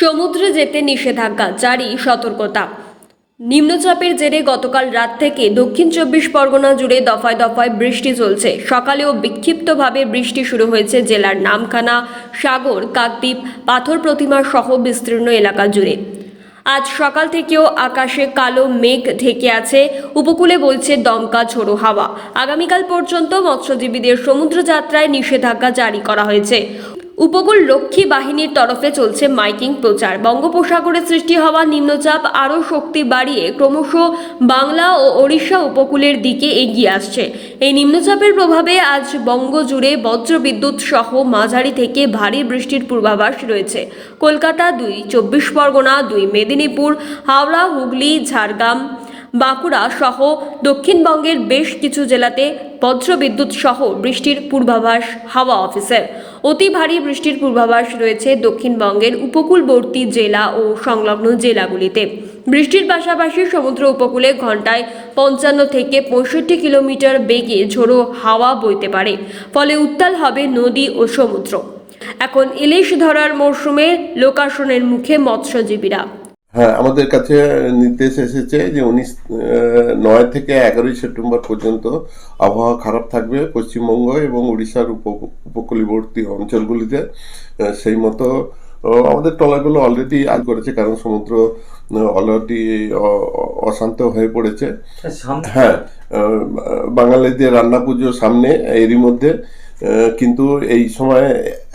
সমুদ্রে যেতে নিষেধাজ্ঞা, জারি সতর্কতা। নিম্নচাপের জেরে গতকাল রাত থেকে দক্ষিণ চব্বিশ পরগনা জুড়ে দফায় দফায় বৃষ্টি চলছে। সকালেও বিক্ষিপ্তভাবে বৃষ্টি শুরু হয়েছে জেলার নামখানা, সাগর, কাকদ্বীপ, পাথর প্রতিমা সহ বিস্তীর্ণ এলাকা জুড়ে। আজ সকাল থেকেও আকাশে কালো মেঘ ঢেকে আছে, উপকূলে বইছে দমকা ঝোড়ো হাওয়া। আগামীকাল পর্যন্ত মৎস্যজীবীদের সমুদ্র যাত্রায় নিষেধাজ্ঞা জারি করা হয়েছে। উপকূল রক্ষী বাহিনীর তরফে চলছে মাইকিং প্রচার। বঙ্গোপসাগরে সৃষ্টি হওয়া নিম্নচাপ আরও শক্তি বাড়িয়ে ক্রমশ বাংলা ও ওড়িশা উপকূলের দিকে এগিয়ে আসছে। এই নিম্নচাপের প্রভাবে আজ বঙ্গ জুড়ে বজ্রবিদ্যুৎ সহ মাঝারি থেকে ভারী বৃষ্টির পূর্বাভাস রয়েছে। কলকাতা দুই, চব্বিশ পরগনা দুই, মেদিনীপুর, হাওড়া, হুগলি, ঝাড়গ্রাম, বাঁকুড়া সহ দক্ষিণবঙ্গের বেশ কিছু জেলাতে বজ্রবিদ্যুৎ সহ বৃষ্টির পূর্বাভাস হাওয়া অফিসের। অতি ভারী বৃষ্টির পূর্বাভাস রয়েছে দক্ষিণবঙ্গের উপকূলবর্তী জেলা ও সংলগ্ন জেলাগুলিতে। বৃষ্টির পাশাপাশি সমুদ্র উপকূলে ঘন্টায় পঞ্চান্ন থেকে পঁয়ষট্টি কিলোমিটার বেগে ঝোড়ো হাওয়া বইতে পারে। ফলে উত্তাল হবে নদী ও সমুদ্র। এখন ইলিশ ধরার মরশুমে লোকাসনের মুখে মৎস্যজীবীরা। হ্যাঁ আমাদের কাছে নির্দেশ এসেছে যে উনিশ নয় থেকে এগারোই সেপ্টেম্বর পর্যন্ত আবহাওয়া খারাপ থাকবে পশ্চিমবঙ্গ এবং উড়িষ্যার উপ উপকূলীবর্তী অঞ্চলগুলিতে। সেই মতো আমাদের ট্রলারগুলো অলরেডি আজ করেছে কারণ সমুদ্র অলরেডি অশান্ত হয়ে পড়েছে। হ্যাঁ বাঙালিদের রান্না পুজো সামনে এরই মধ্যে। কিন্তু এই সময়,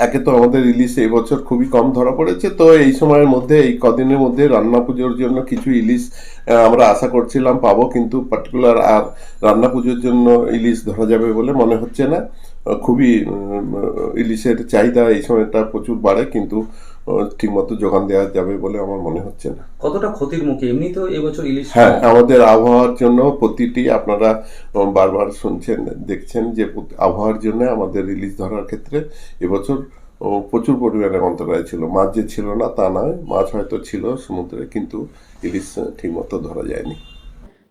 একে তো আমাদের ইলিশ এই বছর খুবই কম ধরা পড়েছে, তো এই সময়ের মধ্যে, এই কদিনের মধ্যে রান্না পুজোর জন্য কিছু ইলিশ আমরা আশা করছিলাম পাবো, কিন্তু পার্টিকুলার আর রান্না পুজোর জন্য ইলিশ ধরা যাবে বলে মনে হচ্ছে না। খুবই ইলিশের চাহিদা এই সময়টা প্রচুর বাড়ে কিন্তু ঠিকমতো যোগান দেওয়া যাবে বলে আমার মনে হচ্ছে না। কতটা ক্ষতির মুখে? এমনি তো এবছর ইলিশ হ্যাঁ আমাদের আবহাওয়ার জন্য প্রতিটি আপনারা বারবার শুনছেন দেখছেন যে আবহাওয়ার জন্য আমাদের ইলিশ ধরার ক্ষেত্রে এবছর প্রচুর পরিমাণে অন্তরায় ছিল। মাছ যে ছিল না তা নয় মাছ হয়তো ছিল সমুদ্রে কিন্তু ইলিশ ঠিকমতো ধরা যায়নি।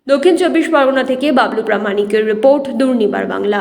দক্ষিণ চব্বিশ পরগনা থেকে বাবলু প্রামাণিকের রিপোর্ট দুর্নিবার বাংলা।